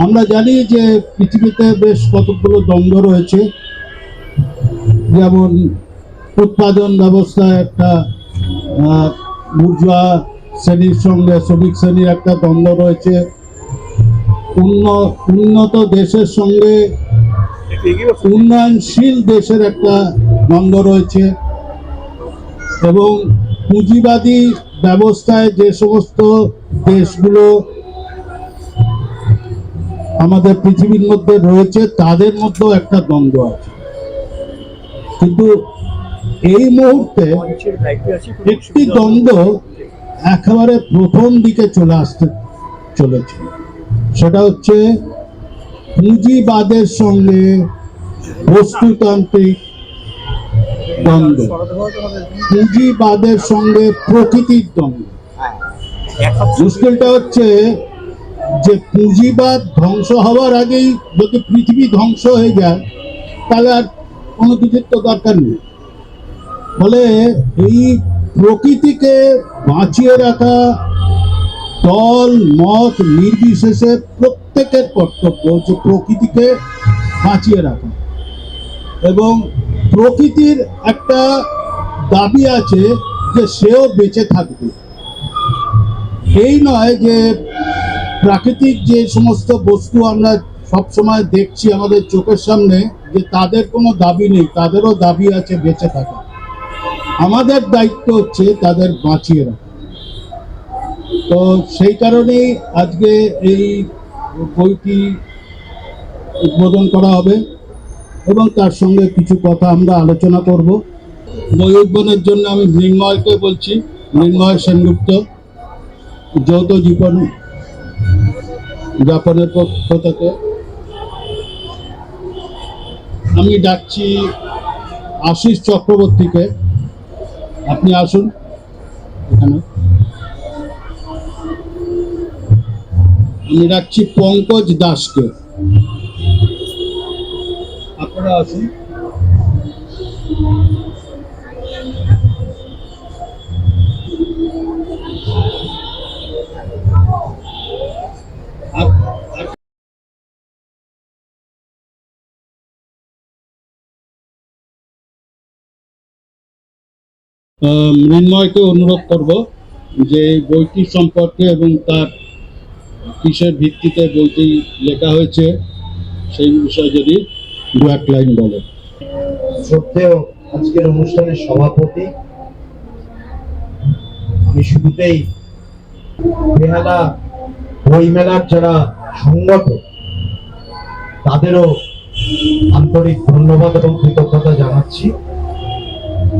আমরা জানি যে পৃথিবীতে বেশ কতগুলো দ্বন্দ্ব রয়েছে। যেমন উৎপাদন ব্যবস্থায় একটা বুর্জোয়া শ্রেণির সঙ্গে শ্রমিক শ্রেণির একটা দ্বন্দ্ব রয়েছে। উন্ন- উন্নত দেশের সঙ্গে উন্নয়নশীল দেশের একটা দ্বন্দ্ব রয়েছে। এবং পুঁজিবাদী ব্যবস্থায় যে সমস্ত দেশগুলো আমাদের পৃথিবীর মধ্যে রয়েছে তাদের মধ্যেও একটা দ্বন্দ্ব আছে। কিন্তু এই মুহূর্তে একটি দ্বন্দ্ব একেবারে প্রথম দিকে চলে আসতে চলেছে। সেটা হচ্ছে পুঁজিবাদের সঙ্গে বস্তুতান্ত্রিক দ্বন্দ্ব। পুঁজিবাদের সঙ্গে প্রকৃতির দ্বন্দ্ব। মুশকিলটা হচ্ছে যে পুঁজিবাদ ধ্বংস হওয়ার আগেই যদি পৃথিবী ধ্বংস হয়ে যায়, তাহলে আর কোনো কিছুর তো দরকার নেই। ফলে এই প্রকৃতিকে বাঁচিয়ে রাখা, দল, মত নির্বিশেষে প্রত্যেকের কর্তব্য যে প্রকৃতিকে বাঁচিয়ে রাখা। এবং প্রকৃতির একটা দাবি আছে যে সেও বেঁচে থাকবে। এই নয় যে প্রাকৃতিক যে সমস্ত বস্তু আমরা সব সময় দেখছি আমাদের চোখের সামনে, যে তাদের কোনো দাবি নেই, তাদেরও দাবি আছে বেঁচে থাকা। আমাদের দায়িত্ব হচ্ছে তাদের বাঁচিয়ে রাখা। তো সেই কারণেই আজকে এই বইটি উদ্বোধন করা হবে এবং তার সঙ্গে কিছু কথা আমরা আলোচনা করব। বই উদ্বোধনের জন্য আমি মৃন্ময়কে বলছি, মৃন্ময় সেনগুপ্ত, যৌথ জীবন যাপনের পক্ষ থেকে। আমি ডাকছি আশিস চক্রবর্তীকে। আপনি আসুন এখানে। আমি ডাকছি পঙ্কজ দাসকে। আপনারা আসুন। মৃন্ময়কে অনুরোধ করব যে বইটি সম্পর্কে এবং তার কিসের ভিত্তিতে বইটি লেখা হয়েছে, সেই বিষয়ে যদি দু এক লাইন বলে। আজকের অনুষ্ঠানের সভাপতি, আমি শুরুতেই বেহালা বই মেলার যারা সংগঠক, তাদেরও আন্তরিক ধন্যবাদ এবং কৃতজ্ঞতা জানাচ্ছি।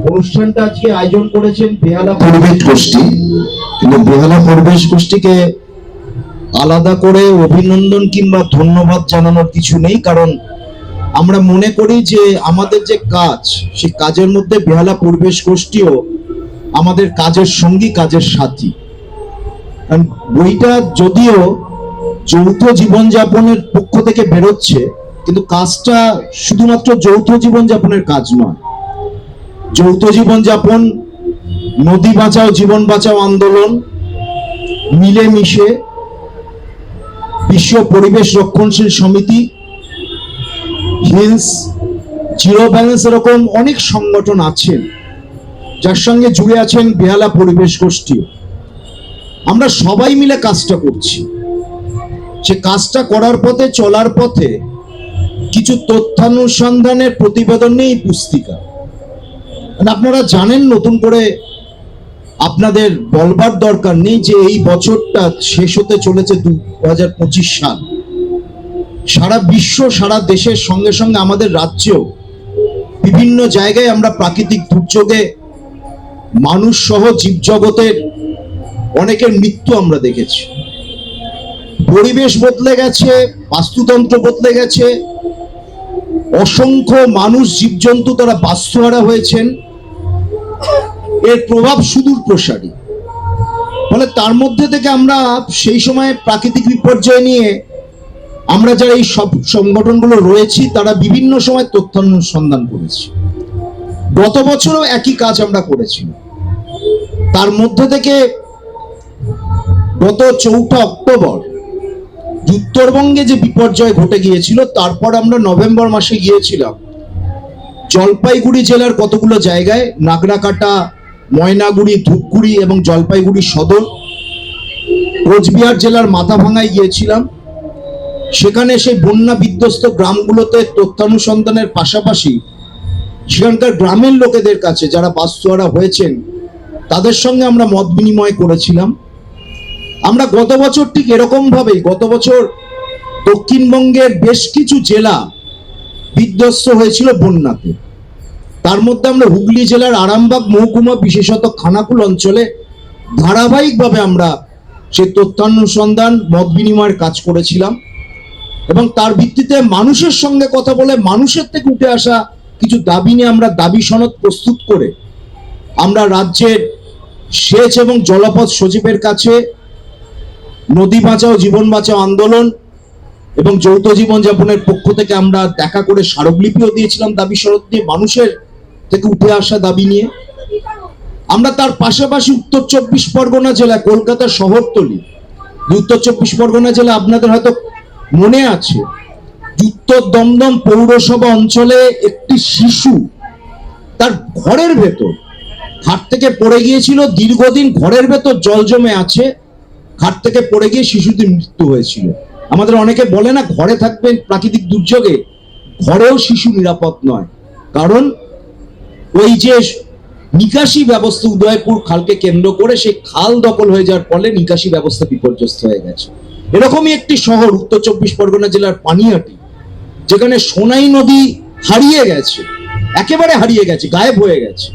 অনুষ্ঠানটা আজকে আয়োজন করেছেন বেহালা পরিবেশ গোষ্ঠী। কিন্তু বেহালা পরিবেশ গোষ্ঠীকে আলাদা করে অভিনন্দন কিংবা ধন্যবাদ জানানোর কিছু নেই কারণ আমরা মনে করি যে আমাদের যে কাজ সেই কাজের মধ্যে বেহালা পরিবেশ গোষ্ঠীও আমাদের কাজের সঙ্গী কাজের সাথী। কারণ বইটা যদিও যৌথ জীবনযাপনের পক্ষ থেকে বেরোচ্ছে কিন্তু কাজটা শুধুমাত্র যৌথ জীবনযাপনের কাজ নয়। যৌথ জীবনযাপন, নদী বাঁচাও, জীবন বাঁচাও আন্দোলন, মিলেমিশে বিশ্ব পরিবেশ রক্ষণশীল সমিতি হিলস জিরো ব্যালেন্স এরকম অনেক সংগঠন আছেন যার সঙ্গে জুড়ে আছেন বেহালা পরিবেশ গোষ্ঠী। আমরা সবাই মিলে কাজটা করছি। সে কাজটা করার পথে, চলার পথে কিছু তথ্যানুসন্ধানের প্রতিবেদন নিয়ে এই পুস্তিকা। আপনারা জানেন নতুন করে আপনাদের বলবার দরকার নেই যে এই বছরটা শেষ হতে চলেছে দু হাজার পঁচিশ সাল। সারা বিশ্ব, সারা দেশের সঙ্গে সঙ্গে আমাদের রাজ্যেও বিভিন্ন জায়গায় আমরা প্রাকৃতিক দুর্যোগে মানুষ সহ জীবজগতের অনেকের মৃত্যু আমরা দেখেছি। পরিবেশ বদলে গেছে, বাস্তুতন্ত্র বদলে গেছে, অসংখ্য মানুষ জীবজন্তু তারা বাস্তুহারা হয়েছেন। এর প্রভাব সুদূর প্রসারী। ফলে তার মধ্যে থেকে আমরা সেই সময় প্রাকৃতিক বিপর্যয় নিয়ে আমরা যারা এই সব সংগঠনগুলো রয়েছি, তারা বিভিন্ন সময় তথ্য অনুসন্ধান করেছি। গত বছরও একই কাজ আমরা করেছি। তার মধ্যে থেকে গত চৌঠা অক্টোবর উত্তরবঙ্গে যে বিপর্যয় ঘটে গিয়েছিল, তারপর আমরা নভেম্বর মাসে গিয়েছিলাম। জলপাইগুড়ি জেলার কতগুলো জায়গায়? নাগরাকাটা, ময়নাগুড়ি, ধূপগুড়ি এবং জলপাইগুড়ি সদর। কোচবিহার জেলার মাথাভাঙায় গিয়েছিলাম। সেখানে সেই বন্যা বিধ্বস্ত গ্রামগুলোতে তথ্যানুসন্ধানের পাশাপাশি সেখানকার গ্রামের লোকেদের কাছে যারা বাস্তুয়ারা হয়েছেন, তাদের সঙ্গে আমরা মত বিনিময় করেছিলাম। আমরা গত বছর ঠিক এরকম ভাবেই গত বছর দক্ষিণবঙ্গের বেশ কিছু জেলা বিধ্বস্ত হয়েছিল বন্যাতে। তার মধ্যে আমরা হুগলি জেলার আরামবাগ মহকুমা বিশেষত খানাকুল অঞ্চলে ধারাবাহিকভাবে আমরা সেই তথ্যানুসন্ধান, মত বিনিময়ের কাজ করেছিলাম এবং তার ভিত্তিতে মানুষের সঙ্গে কথা বলে মানুষের থেকে উঠে আসা কিছু দাবি নিয়ে আমরা দাবি সনদ প্রস্তুত করে আমরা রাজ্যের সেচ এবং জলপথ সচিবের কাছে নদী বাঁচাও, জীবন বাঁচাও আন্দোলন এবং যৌথ জীবনযাপনের পক্ষ থেকে আমরা দেখা করে স্মারকলিপিও দিয়েছিলাম দাবি সনদ দিয়ে মানুষের থেকে উঠে আসা দাবি নিয়ে। আমরা তার পাশাপাশি উত্তর চব্বিশ পরগনা জেলা, কলকাতা শহরতলি। উত্তর চব্বিশ পরগনা জেলা আপনাদের হয়তো মনে আছে উত্তর দমদম পৌরসভা অঞ্চলে একটি শিশু তার ঘরের ভেতর, ঘাট থেকে পড়ে গিয়েছিল, দীর্ঘদিন ঘরের ভেতর জল জমে আছে, ঘাট থেকে পড়ে গিয়ে শিশুটির মৃত্যু হয়েছিল। আমাদের অনেকে বলে না, ঘরে থাকবেন প্রাকৃতিক দুর্যোগে। ঘরেও শিশু নিরাপদ নয়। কারণ ওই যে নিকাশি ব্যবস্থা উদয়পুর খালকে কেন্দ্র করে, সেই খাল দখল হয়ে যাওয়ার ফলে নিকাশি ব্যবস্থা বিপর্যস্ত হয়ে গেছে। এরকমই একটি শহর, উত্তর চব্বিশ পরগনা জেলার পানিহাটি যেখানে সোনাই নদী হারিয়ে গেছে। একেবারে হারিয়ে গেছে, গায়েব হয়ে গেছে।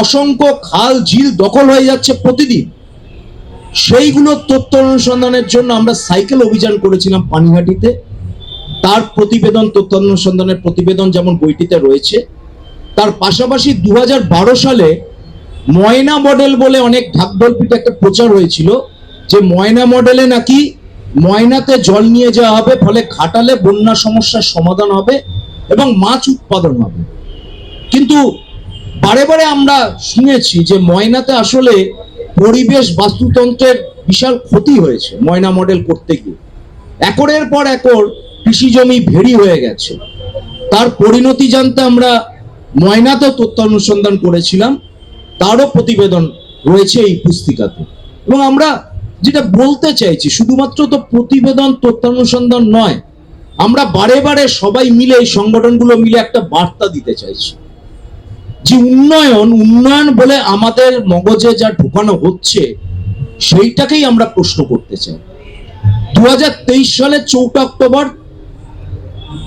অসংখ্য খাল ঝিল দখল হয়ে যাচ্ছে প্রতিদিন। সেইগুলোর তথ্য অনুসন্ধানের জন্য আমরা সাইকেল অভিযান করেছিলাম পানিহাটিতে। তার প্রতিবেদন, তথ্য অনুসন্ধানের প্রতিবেদন যেমন বইটিতে রয়েছে। তার পাশাপাশি দু হাজার বারো সালে ময়না মডেল বলে অনেক ঢাকঢোলপিঠে একটা প্রচার হয়েছিল যে ময়না মডেলে নাকি ময়নাতে জল নিয়ে যাওয়া হবে, ফলে ঘাটালে বন্যা সমস্যার সমাধান হবে এবং মাছ উৎপাদন হবে। কিন্তু বারে বারে আমরা শুনেছি যে ময়নাতে আসলে পরিবেশ বাস্তুতন্ত্রের বিশাল ক্ষতি হয়েছে ময়না মডেল করতে গিয়ে। একরের পর একর কৃষি জমি ভেরি হয়ে গেছে। তার পরিণতি জানতে আমরা ময়নাতে তথ্য অনুসন্ধান করেছিলাম। তারও প্রতিবেদন রয়েছে এই পুস্তিকাতে। এবং আমরা যেটা বলতে চাইছি, শুধুমাত্র তো প্রতিবেদন তথ্যানুসন্ধান নয়, আমরা বারে বারে সবাই মিলে এই সংগঠনগুলো মিলে একটা বার্তা দিতে চাইছি। যে উন্নয়ন উন্নয়ন বলে আমাদের মগজে যা ঢুকানো হচ্ছে, সেইটাকেই আমরা প্রশ্ন করতে চাই। দু হাজার তেইশ সালে চৌঠা অক্টোবর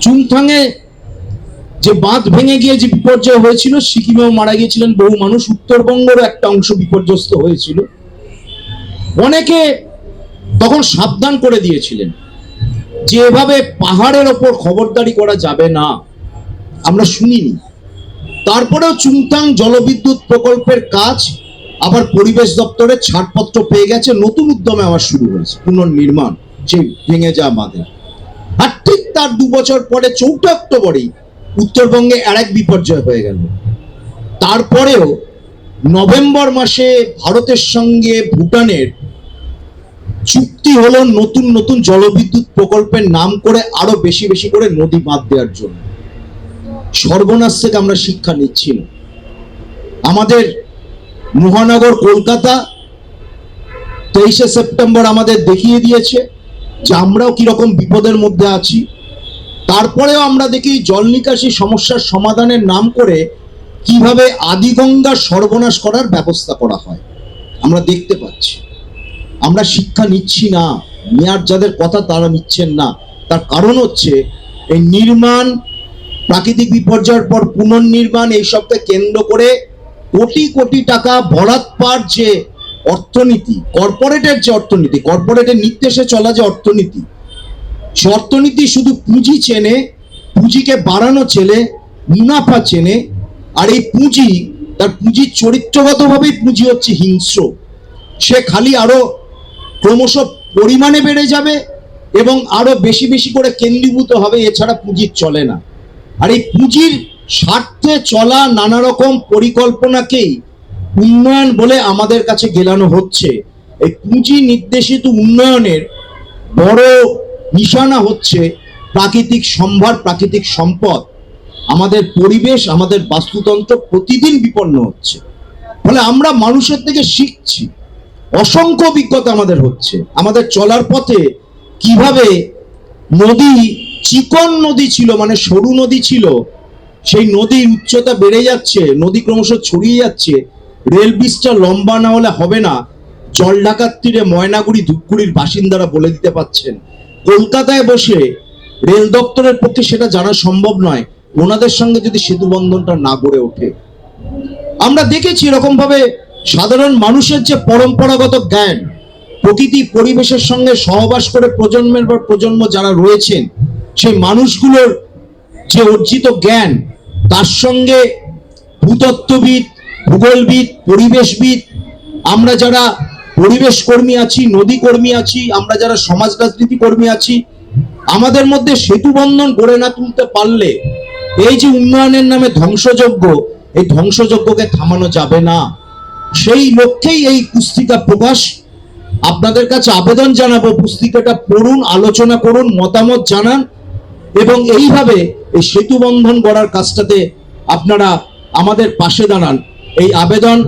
চুংথাঙে যে বাঁধ ভেঙে গিয়ে যে বিপর্যয় হয়েছিল, সিকিমেও মারা গিয়েছিলেন বহু মানুষ। উত্তরবঙ্গেরও একটা অংশ বিপর্যস্ত হয়েছিল। অনেকে তখন সাবধান করে দিয়েছিলেন যে এভাবে পাহাড়ের ওপর খবরদারি করা যাবে না। আমরা শুনিনি। তারপরেও চুংতাং জলবিদ্যুৎ প্রকল্পের কাজ আবার পরিবেশ দপ্তরের ছাড়পত্র পেয়ে গেছে, নতুন উদ্যমে আবার শুরু হয়েছে, পুনর্নির্মাণ, যে ভেঙে যাওয়া বাঁধে। আর ঠিক তার দু বছর পরে চৌঠা অক্টোবরেই উত্তরবঙ্গে আর এক বিপর্যয় হয়ে গেল। তারপরেও নভেম্বর মাসে ভারতের সঙ্গে ভুটানের চুক্তি হলো নতুন নতুন জলবিদ্যুৎ প্রকল্পের নাম করে আরও বেশি বেশি করে নদী বাঁধ দেওয়ার জন্য। সর্বনাশ থেকে আমরা শিক্ষা নিচ্ছি না। আমাদের মহানগর কলকাতা তেইশে সেপ্টেম্বর আমাদের দেখিয়ে দিয়েছে যে আমরাও কীরকম বিপদের মধ্যে আছি। তারপরেও আমরা দেখি জল নিকাশি সমস্যার সমাধানের নাম করে কীভাবে আদিগঙ্গার সর্বনাশ করার ব্যবস্থা করা হয়, আমরা দেখতে পাচ্ছি। আমরা শিক্ষা নিচ্ছি না, মেয়ার যাদের কথা তারা নিচ্ছেন না। তার কারণ হচ্ছে এই নির্মাণ প্রাকৃতিক বিপর্যয়ের পর পুনর্নির্মাণ এইসবকে কেন্দ্র করে কোটি কোটি টাকা বরাত পার যে অর্থনীতি, কর্পোরেটের যে অর্থনীতি, কর্পোরেটের নির্দেশে চলা যে অর্থনীতি, সে অর্থনীতি শুধু পুঁজি চেনে, পুঁজিকে বাড়ানো চেনে, মুনাফা চেনে, আর এই পুঁজি, তার পুঁজির চরিত্রগতভাবেই পুঁজি হচ্ছে হিংস্র। সে খালি আরও ক্রমশ পরিমাণে বেড়ে যাবে এবং আরও বেশি বেশি করে কেন্দ্রীভূত হবে, এছাড়া পুঁজির চলে না। আর এই পুঁজির স্বার্থে চলা নানা রকম পরিকল্পনাকেই উন্নয়ন বলে আমাদের কাছে গেলানো হচ্ছে। এই পুঁজি নির্দেশিত উন্নয়নের বড় নিশানা হচ্ছে প্রাকৃতিক সম্ভার, প্রাকৃতিক সম্পদ। আমাদের পরিবেশ, আমাদের বাস্তুতন্ত্র প্রতিদিন বিপন্ন হচ্ছে। ফলে আমরা মানুষের থেকে শিখছি। অসংখ্য অভিজ্ঞতা আমাদের হচ্ছে। আমাদের চলার পথে কীভাবে নদী চিকন নদী ছিল মানে সরু নদী ছিল, সেই নদীর উচ্চতা বেড়ে যাচ্ছে, নদী ক্রমশ ছড়িয়ে যাচ্ছে, রেল ব্রিজটা লম্বা না হলে হবে না, জল ঢাকার তীরে ময়নাগুড়ি ধূপগুড়ির বাসিন্দারা বলে দিতে পাচ্ছেন কলকাতায় বসে রেল দপ্তরের পক্ষে সেটা জানা সম্ভব নয়, ওনাদের সঙ্গে যদি সেতু বন্ধনটা না গড়ে ওঠে। আমরা দেখেছি এরকম ভাবে সাধারণ মানুষের যে পরম্পরাগত জ্ঞান, প্রকৃতি পরিবেশের সঙ্গে সহবাস করে প্রজন্মের পর প্রজন্ম যারা রয়েছেন সেই মানুষগুলোর যে অর্জিত জ্ঞান, তার সঙ্গে ভূতত্ত্ববিদ, ভূগোলবিদ, পরিবেশবিদ, আমরা যারা পরিবেশ কর্মী আছি, নদী কর্মী আছি, আমরা যারা সমাজ রাজনীতি কর্মী আছি, আমাদের মধ্যে সেতু বন্ধন গড়ে না তুলতে পারলে এই যে উন্নয়নের নামে ধ্বংসযজ্ঞ, এই ধ্বংসযজ্ঞকে থামানো যাবে না। সেই লক্ষ্যেই এই পুস্তিকা প্রকাশ। আপনাদের কাছে আবেদন জানাব, পুস্তিকাটা পড়ুন, আলোচনা করুন, মতামত জানান। এবং এইভাবে এই সেতু বন্ধন গড়ার কাজটাতে আপনারা আমাদের পাশে দাঁড়ান। এই আবেদন